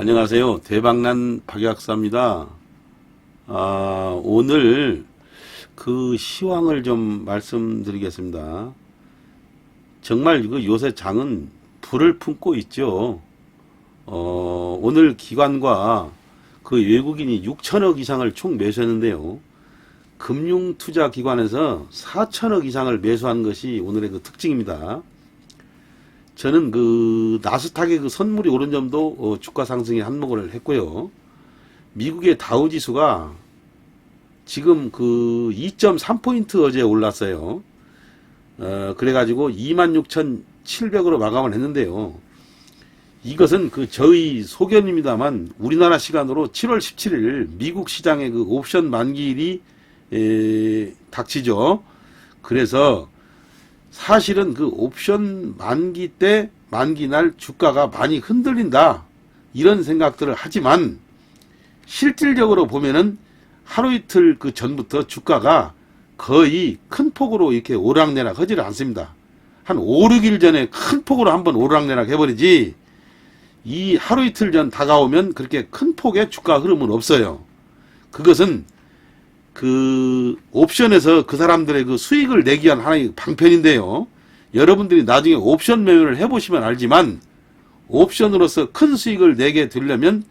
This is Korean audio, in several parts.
안녕하세요. 대박난 박약사입니다. 아, 오늘 그 시황을 좀 말씀드리겠습니다. 정말 그 요새 장은 불을 품고 있죠. 어, 오늘 기관과 그 외국인이 6천억 이상을 총 매수했는데요. 금융투자기관에서 4천억 이상을 매수한 것이 오늘의 그 특징입니다. 저는 그 나스닥의 그 선물이 오른 점도 어, 주가 상승에 한몫을 했고요. 미국의 다우 지수가 지금 그 2.3포인트 어제 올랐어요. 어, 그래가지고 26,700으로 마감을 했는데요. 이것은 그 저희 소견입니다만 우리나라 시간으로 7월 17일 미국 시장의 그 옵션 만기일이 에, 닥치죠. 그래서 사실은 그 옵션 만기 때 만기 날 주가가 많이 흔들린다 이런 생각들을 하지만 실질적으로 보면은 하루 이틀 그 전부터 주가가 거의 큰 폭으로 이렇게 오락내락 하지를 않습니다. 한 5, 6일 전에 큰 폭으로 한번 오락내락 해버리지 이 하루 이틀 전 다가오면 그렇게 큰 폭의 주가 흐름은 없어요. 그것은 그 옵션에서 그 사람들의 그 수익을 내기 위한 하나의 방편인데요. 여러분들이 나중에 옵션 매매를 해보시면 알지만 옵션으로서 큰 수익을 내게 되려면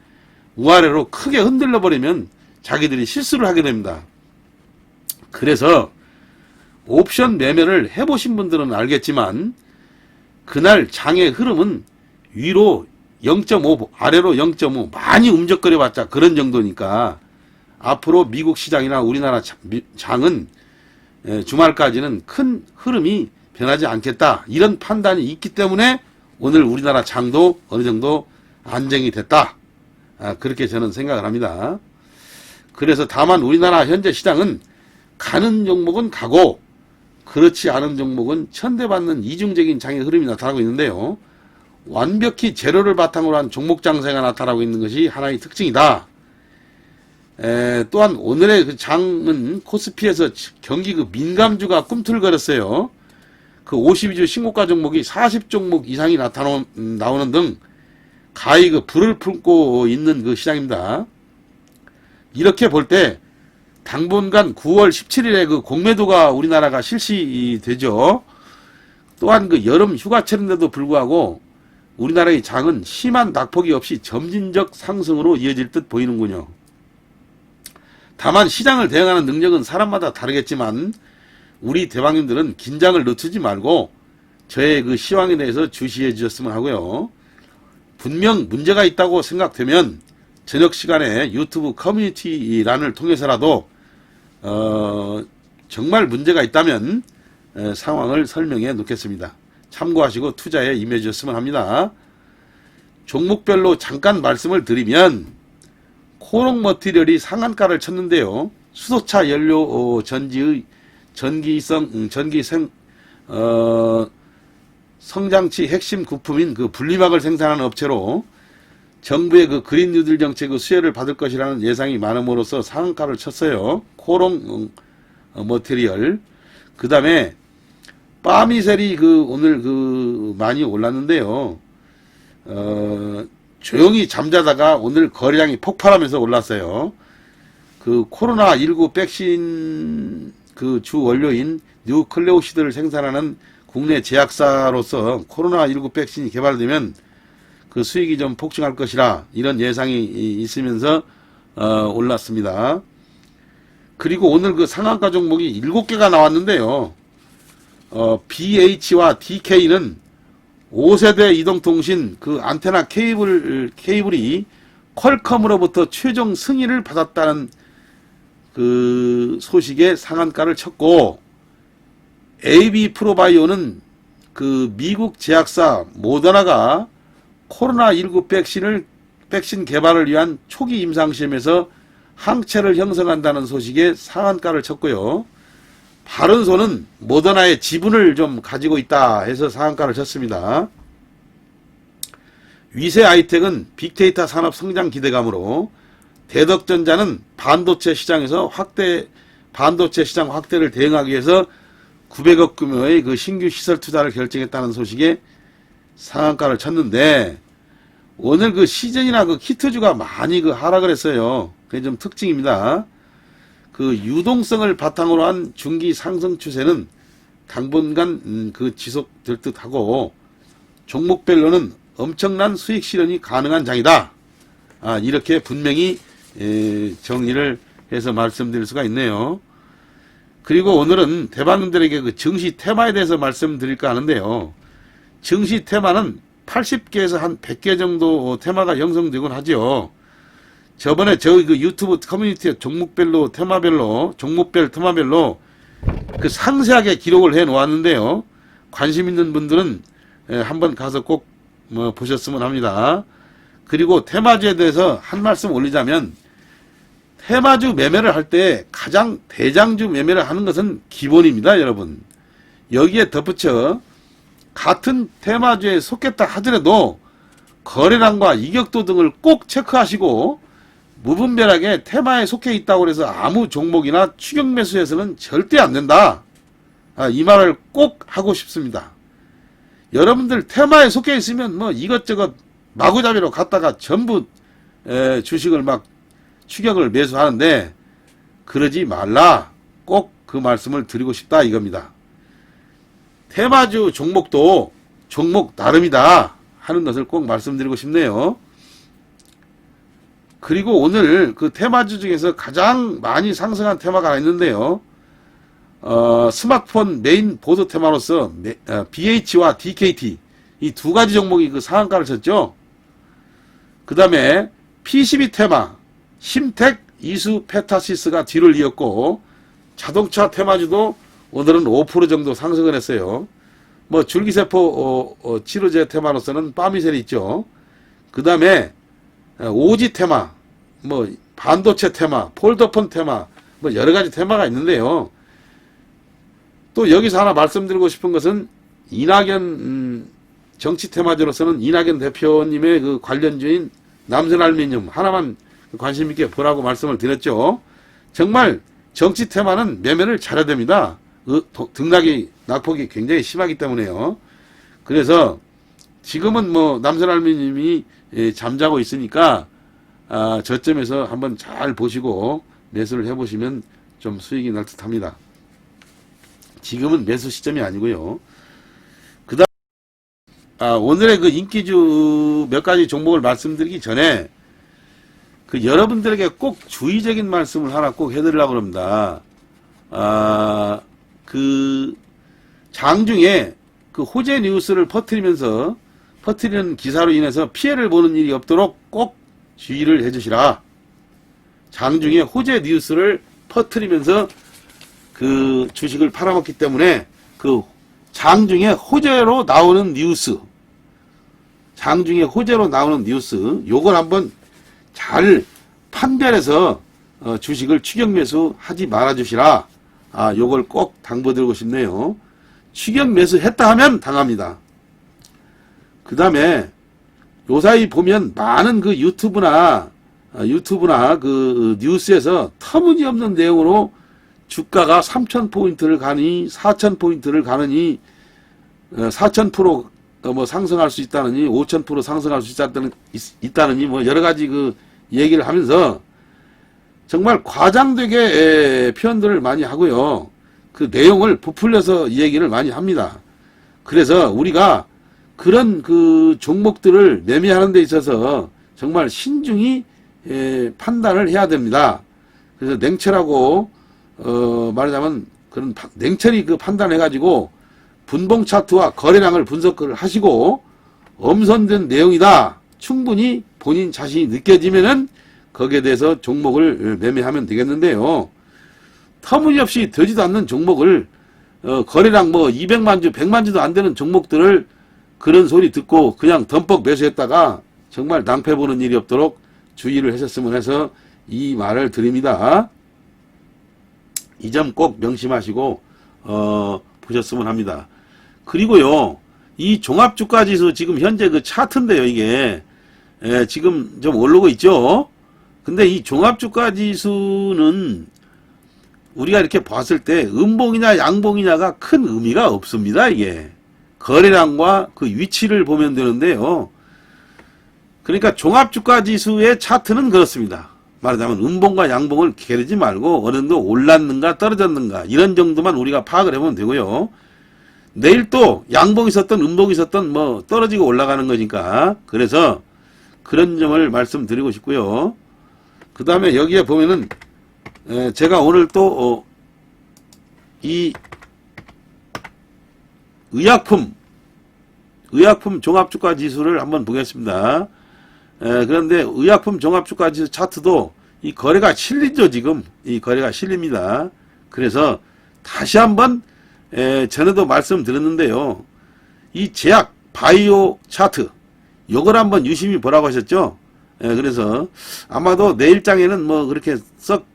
우아래로 크게 흔들려 버리면 자기들이 실수를 하게 됩니다. 그래서 옵션 매매를 해보신 분들은 알겠지만 그날 장의 흐름은 위로 0.5 아래로 0.5 많이 움직거려 봤자 그런 정도니까 앞으로 미국 시장이나 우리나라 장은 주말까지는 큰 흐름이 변하지 않겠다. 이런 판단이 있기 때문에 오늘 우리나라 장도 어느 정도 안정이 됐다. 아, 그렇게 저는 생각을 합니다. 그래서 다만 우리나라 현재 시장은 가는 종목은 가고 그렇지 않은 종목은 천대받는 이중적인 장의 흐름이 나타나고 있는데요. 완벽히 제로를 바탕으로 한 종목 장세가 나타나고 있는 것이 하나의 특징이다. 에, 또한 오늘의 그 장은 코스피에서 경기 그 민감주가 꿈틀거렸어요. 그 52주 신고가 종목이 40종목 이상이 나타나 나오는 등 가히 그 불을 품고 있는 그 시장입니다. 이렇게 볼 때 당분간 9월 17일에 그 공매도가 우리나라가 실시되죠. 또한 그 여름 휴가철인데도 불구하고 우리나라의 장은 심한 낙폭이 없이 점진적 상승으로 이어질 듯 보이는군요. 다만 시장을 대응하는 능력은 사람마다 다르겠지만 우리 대방님들은 긴장을 늦추지 말고 저의 그 시황에 대해서 주시해 주셨으면 하고요. 분명 문제가 있다고 생각되면 저녁 시간에 유튜브 커뮤니티란을 통해서라도 어, 정말 문제가 있다면 에, 상황을 설명해 놓겠습니다. 참고하시고 투자에 임해 주셨으면 합니다. 종목별로 잠깐 말씀을 드리면 코롱 머티리얼이 상한가를 쳤는데요. 수소차 연료 어, 전지의 전기성 음, 전기생 어, 성장치 핵심 부품인 그 분리막을 생산하는 업체로 정부의 그 그린 뉴딜 정책의 수혜를 받을 것이라는 예상이 많음으로써 상한가를 쳤어요. 코롱 어, 머티리얼. 그 다음에 빠미셀이 그 오늘 그 많이 올랐는데요. 어, 조용히 잠자다가 오늘 거래량이 폭발하면서 올랐어요. 그 코로나19 백신 그 주 원료인 뉴클레오시드를 생산하는 국내 제약사로서 코로나19 백신이 개발되면 그 수익이 좀 폭증할 것이라 이런 예상이 있으면서 어, 올랐습니다. 그리고 오늘 그 상한가 종목이 7개가 나왔는데요. 어, BH와 DK는 5세대 이동통신 그 안테나 케이블 케이블이 퀄컴으로부터 최종 승인을 받았다는 그 소식에 상한가를 쳤고 AB 프로바이오는 그 미국 제약사 모더나가 코로나19 백신을 백신 개발을 위한 초기 임상 시험에서 항체를 형성한다는 소식에 상한가를 쳤고요. 바른손은 모더나의 지분을 좀 가지고 있다 해서 상한가를 쳤습니다. 위세 아이텍은 빅데이터 산업 성장 기대감으로 대덕전자는 반도체 시장에서 확대 반도체 시장 확대를 대응하기 위해서 900억 규모의 그 신규 시설 투자를 결정했다는 소식에 상한가를 쳤는데 오늘 그 시즌이나 그 히트주가 많이 그 하락을 했어요. 그게 좀 특징입니다. 그 유동성을 바탕으로 한 중기 상승 추세는 당분간 음, 그 지속될 듯하고 종목별로는 엄청난 수익 실현이 가능한 장이다. 아, 이렇게 분명히 에, 정리를 해서 말씀드릴 수가 있네요. 그리고 오늘은 대방님들에게 그 증시 테마에 대해서 말씀드릴까 하는데요. 증시 테마는 80개에서 한 100개 정도 테마가 형성되곤 하죠. 저번에 저희 그 유튜브 커뮤니티에 종목별로 테마별로 종목별 테마별로 그 상세하게 기록을 해 놓았는데요. 관심 있는 분들은 예, 한번 가서 꼭 뭐 보셨으면 합니다. 그리고 테마주에 대해서 한 말씀 올리자면 테마주 매매를 할 때 가장 대장주 매매를 하는 것은 기본입니다, 여러분. 여기에 덧붙여 같은 테마주에 속했다 하더라도 거래량과 이격도 등을 꼭 체크하시고 무분별하게 테마에 속해 있다고 해서 아무 종목이나 추격 매수해서는 절대 안 된다. 아, 이 말을 꼭 하고 싶습니다. 여러분들 테마에 속해 있으면 뭐 이것저것 마구잡이로 갔다가 전부 에, 주식을 막 추격을 매수하는데 그러지 말라. 꼭 그 말씀을 드리고 싶다 이겁니다. 테마주 종목도 종목 나름이다 하는 것을 꼭 말씀드리고 싶네요. 그리고 오늘 그 테마주 중에서 가장 많이 상승한 테마가 하나 있는데요. 어, 스마트폰 메인 보드 테마로서 메- 어, BH와 DKT 이 두 가지 종목이 그 상한가를 쳤죠. 그 다음에 PCB 테마 심텍 이수 페타시스가 뒤를 이었고 자동차 테마주도 오늘은 5% 정도 상승을 했어요. 뭐 줄기세포 어, 어, 치료제 테마로서는 빠미셀이 있죠. 그 다음에 오지 테마, 뭐 반도체 테마, 폴더폰 테마, 뭐 여러 가지 테마가 있는데요. 또 여기서 하나 말씀드리고 싶은 것은 이낙연 음, 정치 테마주로서는 이낙연 대표님의 그 관련주인 남선알미늄 하나만 관심 있게 보라고 말씀을 드렸죠. 정말 정치 테마는 매매를 잘해야 됩니다. 그 도- 등락이 낙폭이 굉장히 심하기 때문에요. 그래서 지금은 뭐 남선알미늄이 예, 잠자고 있으니까 아, 저점에서 한번 잘 보시고 매수를 해보시면 좀 수익이 날 듯합니다. 지금은 매수 시점이 아니고요. 그다음 아, 오늘의 그 인기주 몇 가지 종목을 말씀드리기 전에 그 여러분들에게 꼭 주의적인 말씀을 하나 꼭 해드리려고 합니다. 아, 그 장중에 그 호재 뉴스를 퍼뜨리면서 퍼뜨리는 기사로 인해서 피해를 보는 일이 없도록 꼭 주의를 해주시라. 장중에 호재 뉴스를 퍼뜨리면서 그 주식을 팔아먹기 때문에 그 장중에 호재로 나오는 뉴스, 장중에 호재로 나오는 뉴스, 요걸 한번 잘 판별해서 어, 주식을 추격 매수 하지 말아 주시라. 아, 요걸 꼭 당부드리고 싶네요. 추격 매수 했다 하면 당합니다. 그 다음에 요사이 보면 많은 그 유튜브나 아, 유튜브나 그 뉴스에서 터무니없는 내용으로 주가가 3,000포인트를 가니 4,000포인트를 가느니 4,000%뭐 상승할 수 있다느니 5,000% 상승할 수 있다는 있다느니 뭐 여러 가지 그 얘기를 하면서 정말 과장되게 에, 표현들을 많이 하고요. 그 내용을 부풀려서 얘기를 많이 합니다. 그래서 우리가 그런 그 종목들을 매매하는 데 있어서 정말 신중히 에, 판단을 해야 됩니다. 그래서 냉철하고 어, 말하자면 그런 파- 냉철히 그 판단해 가지고 분봉 차트와 거래량을 분석을 하시고 엄선된 내용이다. 충분히 본인 자신이 느껴지면은 거기에 대해서 종목을 매매하면 되겠는데요. 터무니없이 되지도 않는 종목을 어, 거래량 뭐 200만 주, 100만 주도 안 되는 종목들을 그런 소리 듣고 그냥 덤뻑 매수했다가 정말 낭패 보는 일이 없도록 주의를 하셨으면 해서 이 말을 드립니다. 이 점 꼭 명심하시고 어, 보셨으면 합니다. 그리고요, 이 종합주가지수 지금 현재 그 차트인데요, 이게 예, 지금 좀 오르고 있죠. 근데 이 종합주가지수는 우리가 이렇게 봤을 때 음봉이냐 양봉이냐가 큰 의미가 없습니다. 이게 거래량과 그 위치를 보면 되는데요. 그러니까 종합주가 지수의 차트는 그렇습니다. 말하자면 음봉과 양봉을 게르지 말고 어느 정도 올랐는가 떨어졌는가 이런 정도만 우리가 파악을 해보면 되고요. 내일 또 양봉이 있었던 음봉이 있었던 뭐 떨어지고 올라가는 거니까 그래서 그런 점을 말씀드리고 싶고요. 그 다음에 여기에 보면은 에, 제가 오늘 또이 의약품 의약품 종합주가 지수를 한번 보겠습니다. 에, 그런데 의약품 종합주가 지수 차트도 이 거래가 실리죠 지금 이 거래가 실립니다. 그래서 다시 한번 에, 전에도 말씀드렸는데요. 이 제약 바이오 차트 요걸 한번 유심히 보라고 하셨죠. 에, 그래서 아마도 내일장에는 뭐 그렇게 썩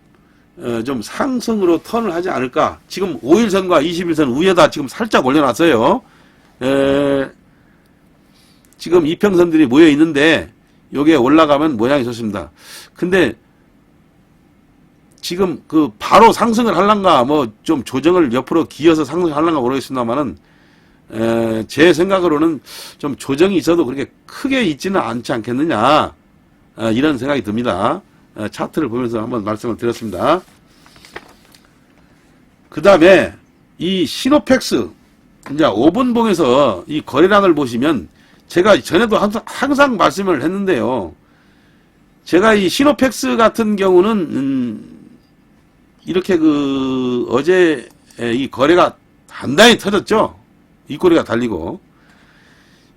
어, 좀 상승으로 턴을 하지 않을까. 지금 5일선과 21선 위에다 지금 살짝 올려놨어요. 에, 지금 이평선들이 모여 있는데 요게 올라가면 모양이 좋습니다. 근데 지금 그 바로 상승을 할란가 뭐 좀 조정을 옆으로 기어서 상승을 할란가 모르겠습니다만은 에, 제 생각으로는 좀 조정이 있어도 그렇게 크게 있지는 않지 않겠느냐 어, 이런 생각이 듭니다. 어, 차트를 보면서 한번 말씀을 드렸습니다. 그 다음에 이 시노팩스 이제 5분봉에서 이 거래량을 보시면 제가 전에도 항상, 항상 말씀을 했는데요. 제가 이 시노팩스 같은 경우는 음, 이렇게 그 어제 이 거래가 단단히 터졌죠. 윗꼬리가 달리고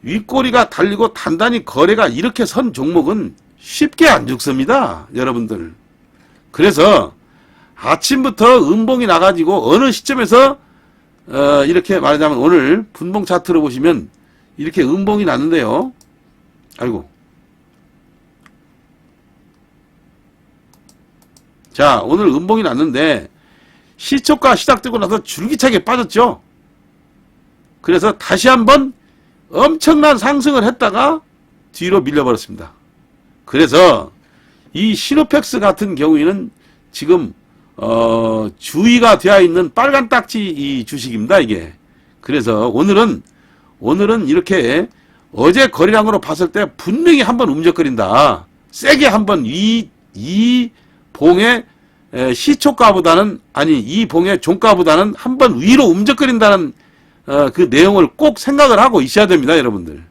윗꼬리가 달리고 단단히 거래가 이렇게 선 종목은 쉽게 안 죽습니다. 여러분들. 그래서 아침부터 음봉이 나가지고 어느 시점에서 어, 이렇게 말하자면 오늘 분봉 차트로 보시면 이렇게 음봉이 났는데요. 아이고. 자, 오늘 음봉이 났는데 시초가 시작되고 나서 줄기차게 빠졌죠. 그래서 다시 한번 엄청난 상승을 했다가 뒤로 밀려버렸습니다. 그래서 이 시노팩스 같은 경우에는 지금 어 주의가 되어 있는 빨간 딱지 이 주식입니다 이게 그래서 오늘은 오늘은 이렇게 어제 거래량으로 봤을 때 분명히 한번 움직거린다. 세게 한번 이 이 봉의 에, 시초가보다는 아니 이 봉의 종가보다는 한번 위로 움직거린다는 어, 그 내용을 꼭 생각을 하고 있어야 됩니다 여러분들.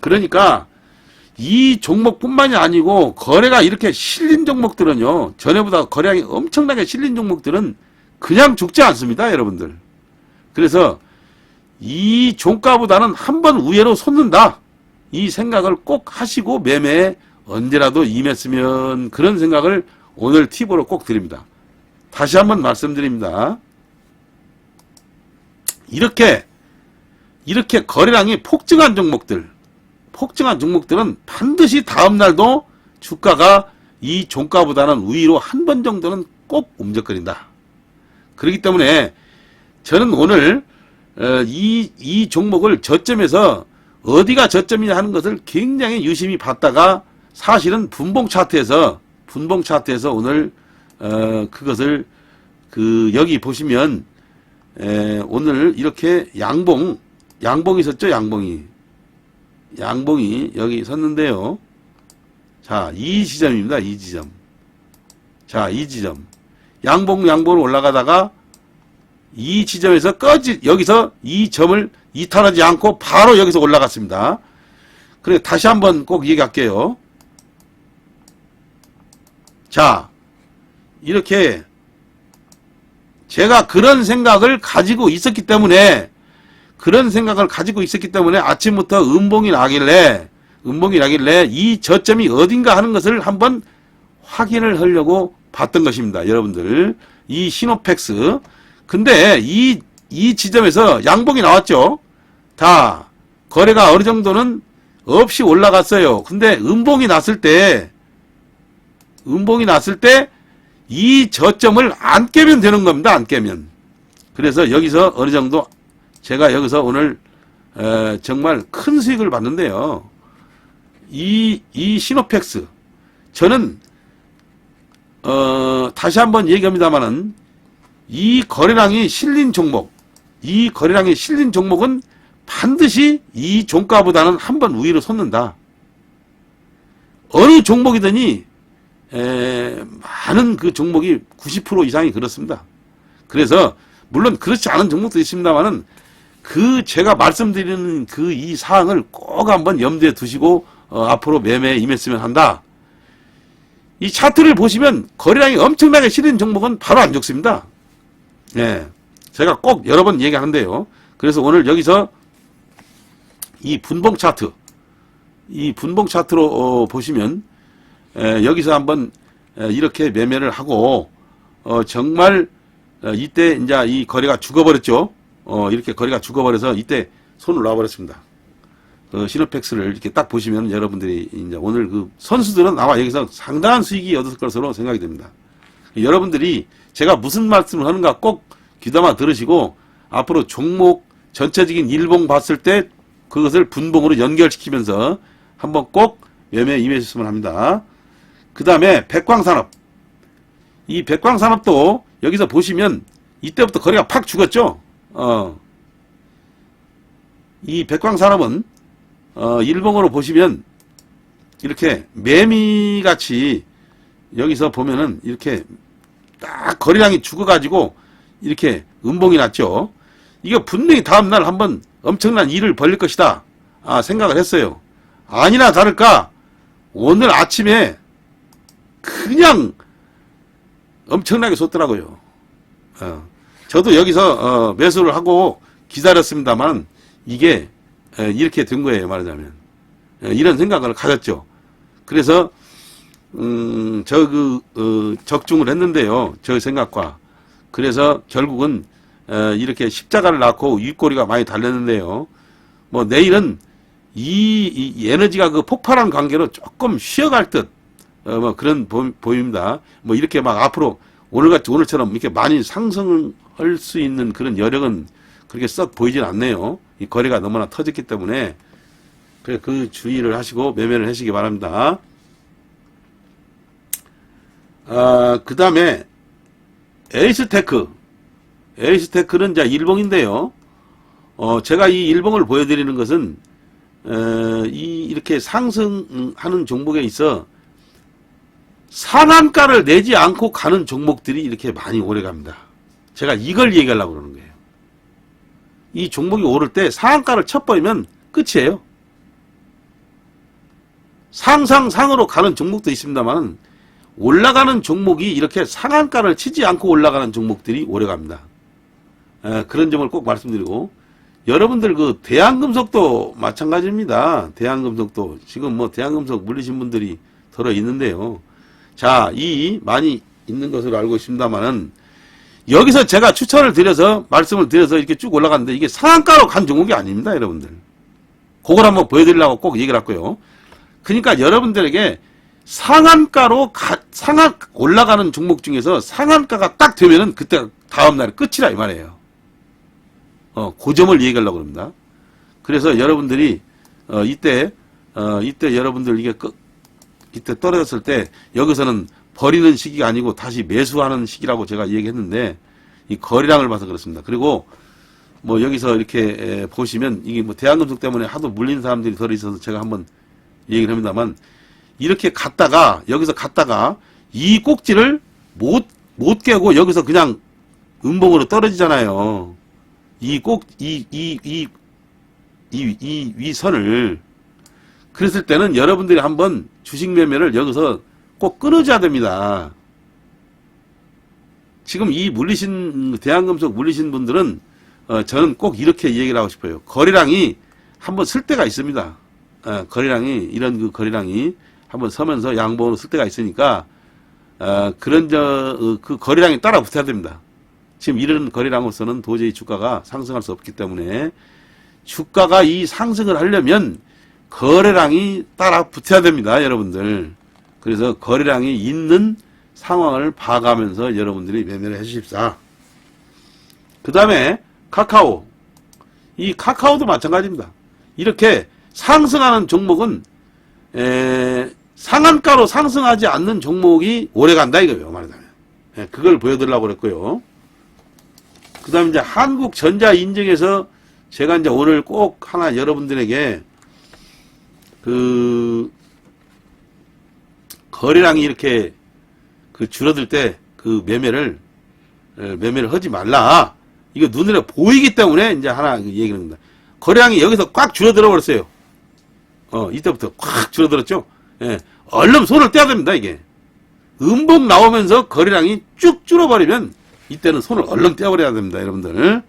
그러니까 이 종목뿐만이 아니고 거래가 이렇게 실린 종목들은요 전에보다 거래량이 엄청나게 실린 종목들은 그냥 죽지 않습니다 여러분들. 그래서 이 종가보다는 한 번 우회로 솟는다. 이 생각을 꼭 하시고 매매에 언제라도 임했으면 그런 생각을 오늘 팁으로 꼭 드립니다. 다시 한번 말씀드립니다. 이렇게 이렇게 거래량이 폭증한 종목들 폭증한 종목들은 반드시 다음 날도 주가가 이 종가보다는 위로 한 번 정도는 꼭 움직거린다. 그렇기 때문에 저는 오늘 어, 이, 이 종목을 저점에서 어디가 저점이냐 하는 것을 굉장히 유심히 봤다가 사실은 분봉 차트에서 분봉 차트에서 오늘 어, 그것을 그 여기 보시면 에, 오늘 이렇게 양봉 양봉이 있었죠 양봉이 양봉이 여기 섰는데요. 자, 이 지점입니다. 이 지점. 자, 이 지점. 양봉, 양봉을 올라가다가 이 지점에서 꺼지, 여기서 이 점을 이탈하지 않고 바로 여기서 올라갔습니다. 그래, 다시 한번 꼭 얘기할게요. 자, 이렇게 제가 그런 생각을 가지고 있었기 때문에 그런 생각을 가지고 있었기 때문에 아침부터 음봉이 나길래 음봉이 나길래 이 저점이 어딘가 하는 것을 한번 확인을 하려고 봤던 것입니다. 여러분들 이 시노팩스 근데 이, 이 지점에서 양봉이 나왔죠. 다 거래가 어느 정도는 없이 올라갔어요. 근데 음봉이 났을 때 음봉이 났을 때 이 저점을 안 깨면 되는 겁니다. 안 깨면. 그래서 여기서 어느 정도 제가 여기서 오늘 에, 정말 큰 수익을 봤는데요. 이, 이 시노팩스 저는 어, 다시 한번 얘기합니다만은 이 거래량이 실린 종목 이 거래량이 실린 종목은 반드시 이 종가보다는 한번 위로 솟는다. 어느 종목이더니 에, 많은 그 종목이 90% 이상이 그렇습니다. 그래서 물론 그렇지 않은 종목도 있습니다만은 그 제가 말씀드리는 그 이 사항을 꼭 한번 염두에 두시고 어, 앞으로 매매에 임했으면 한다. 이 차트를 보시면 거래량이 엄청나게 실린 종목은 바로 안 죽습니다. 예. 제가 꼭 여러 번 얘기하는데요. 그래서 오늘 여기서 이 분봉 차트, 이 분봉 차트로 어, 보시면 에, 여기서 한번 에, 이렇게 매매를 하고 어, 정말 어, 이때 이제 이 거래가 죽어버렸죠. 어, 이렇게 거래가 죽어버려서 이때 손을 놔버렸습니다. 그 시노팩스를 이렇게 딱 보시면 여러분들이 이제 오늘 그 선수들은 아마 여기서 상당한 수익이 얻을 것으로 생각이 됩니다. 여러분들이 제가 무슨 말씀을 하는가 꼭 귀담아 들으시고 앞으로 종목 전체적인 일봉 봤을 때 그것을 분봉으로 연결시키면서 한번 꼭 매매에 임해주셨으면 합니다. 그 다음에 백광산업. 이 백광산업도 여기서 보시면 이때부터 거래가 팍 죽었죠. 어. 이 백광산업은 어, 일봉으로 보시면 이렇게 매미같이 여기서 보면은 이렇게 딱 거래량이 죽어가지고 이렇게 음봉이 났죠. 이거 분명히 다음날 한번 엄청난 일을 벌릴 것이다. 아, 생각을 했어요. 아니나 다를까 오늘 아침에 그냥 엄청나게 쏟더라고요. 어, 저도 여기서 어, 매수를 하고 기다렸습니다만 이게 에, 이렇게 된 거예요 말하자면 에, 이런 생각을 가졌죠. 그래서 음, 저 그 어, 적중을 했는데요. 저 생각과 그래서 결국은 에, 이렇게 십자가를 낳고 윗꼬리가 많이 달렸는데요. 뭐 내일은 이, 이 에너지가 그 폭발한 관계로 조금 쉬어갈 듯, 어, 뭐 그런 보, 보입니다. 뭐 이렇게 막 앞으로 오늘같이 오늘처럼 이렇게 많이 상승할 수 있는 그런 여력은 그렇게 썩 보이진 않네요. 이 거래가 너무나 터졌기 때문에 그래 그 주의를 하시고 매매를 하시기 바랍니다. 아, 그 다음에 에이스테크. 에이스테크는 이제 일봉인데요. 어, 제가 이 일봉을 보여드리는 것은 어, 이 이렇게 상승하는 종목에 있어 상한가를 내지 않고 가는 종목들이 이렇게 많이 오래 갑니다. 제가 이걸 얘기하려고 그러는 거예요. 이 종목이 오를 때 상한가를 쳐버리면 끝이에요. 상상상으로 가는 종목도 있습니다만 올라가는 종목이 이렇게 상한가를 치지 않고 올라가는 종목들이 오래 갑니다. 에, 그런 점을 꼭 말씀드리고 여러분들 그 대한금속도 마찬가지입니다. 대한금속도 지금 뭐 대한금속 물리신 분들이 들어 있는데요. 자, 이 많이 있는 것으로 알고 있습니다만은 여기서 제가 추천을 드려서 말씀을 드려서 이렇게 쭉 올라갔는데 이게 상한가로 간 종목이 아닙니다, 여러분들. 그걸 한번 보여드리려고 꼭 얘기를 했고요. 그러니까 여러분들에게 상한가로 가, 상한 올라가는 종목 중에서 상한가가 딱 되면은 그때 다음 날 끝이라 이 말이에요. 어, 그 점을 얘기하려고 합니다. 그래서 여러분들이, 어, 이때, 어, 이때 여러분들 이게 끝, 이때 떨어졌을 때 여기서는 버리는 시기가 아니고 다시 매수하는 시기라고 제가 얘기했는데 이 거래량을 봐서 그렇습니다. 그리고 뭐 여기서 이렇게 에, 보시면 이게 뭐 대한금속 때문에 하도 물린 사람들이 덜 있어서 제가 한번 얘기를 합니다만 이렇게 갔다가 여기서 갔다가 이 꼭지를 못 못 깨고 여기서 그냥 음봉으로 떨어지잖아요. 이 꼭 이 이 이 이이 위선을 그랬을 때는 여러분들이 한번 주식 매매를 여기서 꼭 끊어줘야 됩니다. 지금 이 물리신 대한금속 물리신 분들은 어, 저는 꼭 이렇게 얘기를 하고 싶어요. 거래량이 한번 쓸 때가 있습니다. 어, 거래량이 이런 그 거래량이 한번 서면서 양봉으로 쓸 때가 있으니까 어, 그런 저 그 거래량이 따라 붙어야 됩니다. 지금 이런 거래량으로서는 도저히 주가가 상승할 수 없기 때문에 주가가 이 상승을 하려면 거래량이 따라 붙어야 됩니다, 여러분들. 그래서 거래량이 있는 상황을 봐가면서 여러분들이 매매를 해주십사. 그 다음에 카카오. 이 카카오도 마찬가지입니다. 이렇게 상승하는 종목은 에, 상한가로 상승하지 않는 종목이 오래 간다 이거예요, 말하자면. 예, 그걸 보여드리려고 그랬고요. 그 다음에 이제 한국전자 인증에서 제가 이제 오늘 꼭 하나 여러분들에게 그 거래량이 이렇게 그 줄어들 때 그 매매를 에, 매매를 하지 말라. 이거 눈에 보이기 때문에 이제 하나 얘기하는 겁니다. 거래량이 여기서 꽉 줄어들어 버렸어요. 어, 이때부터 꽉 줄어들었죠? 예. 얼른 손을 떼야 됩니다, 이게. 음봉 나오면서 거래량이 쭉 줄어버리면 이때는 손을 얼른 떼어버려야 됩니다, 여러분들.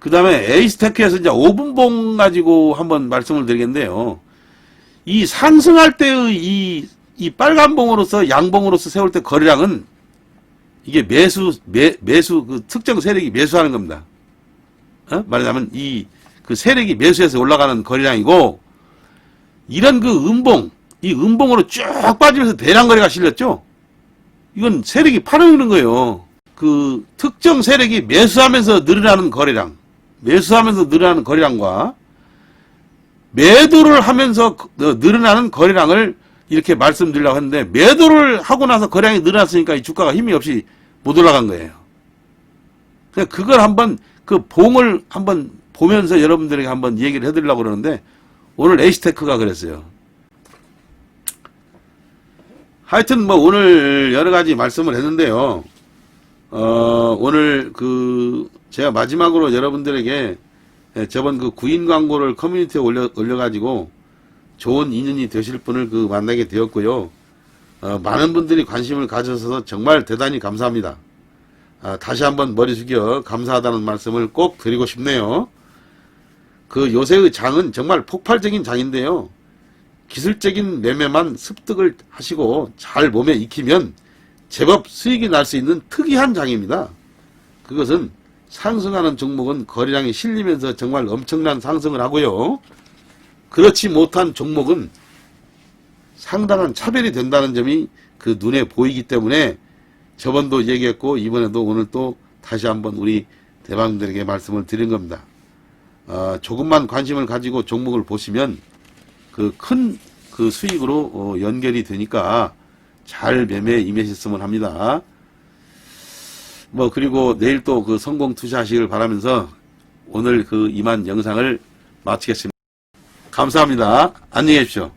그 다음에 에이스테크에서 이제 5분봉 가지고 한번 말씀을 드리겠는데요. 이 상승할 때의 이, 이 빨간 봉으로서 양봉으로서 세울 때 거래량은 이게 매수, 매, 매수, 그 특정 세력이 매수하는 겁니다. 어? 말하자면 이, 그 세력이 매수해서 올라가는 거래량이고, 이런 그 음봉, 이 음봉으로 쭉 빠지면서 대량 거래가 실렸죠? 이건 세력이 팔아먹는 거예요. 그 특정 세력이 매수하면서 늘어나는 거래량, 매수하면서 늘어나는 거래량과 매도를 하면서 그- 어, 늘어나는 거래량을 이렇게 말씀드리려고 했는데 매도를 하고 나서 거래량이 늘어났으니까 이 주가가 힘이 없이 못 올라간 거예요. 그걸 한번 그 봉을 한번 보면서 여러분들에게 한번 얘기를 해드리려고 그러는데 오늘 에이스테크가 그랬어요. 하여튼 뭐 오늘 여러 가지 말씀을 했는데요. 어, 오늘 그 제가 마지막으로 여러분들에게 예, 저번 그 구인 광고를 커뮤니티에 올려 올려가지고 좋은 인연이 되실 분을 그 만나게 되었고요. 어, 많은 분들이 관심을 가져서 정말 대단히 감사합니다. 아, 다시 한번 머리 숙여 감사하다는 말씀을 꼭 드리고 싶네요. 그 요새의 장은 정말 폭발적인 장인데요. 기술적인 매매만 습득을 하시고 잘 몸에 익히면 제법 수익이 날 수 있는 특이한 장입니다. 그것은 상승하는 종목은 거래량이 실리면서 정말 엄청난 상승을 하고요. 그렇지 못한 종목은 상당한 차별이 된다는 점이 그 눈에 보이기 때문에 저번도 얘기했고 이번에도 오늘 또 다시 한번 우리 대방들에게 말씀을 드린 겁니다. 어, 조금만 관심을 가지고 종목을 보시면 그큰그 수익으로 어, 연결이 되니까 잘 매매에 임하셨으면 합니다. 뭐 그리고 내일 또 그 성공 투자하시길 바라면서 오늘 그 이만 영상을 마치겠습니다. 감사합니다. 안녕히 계십시오.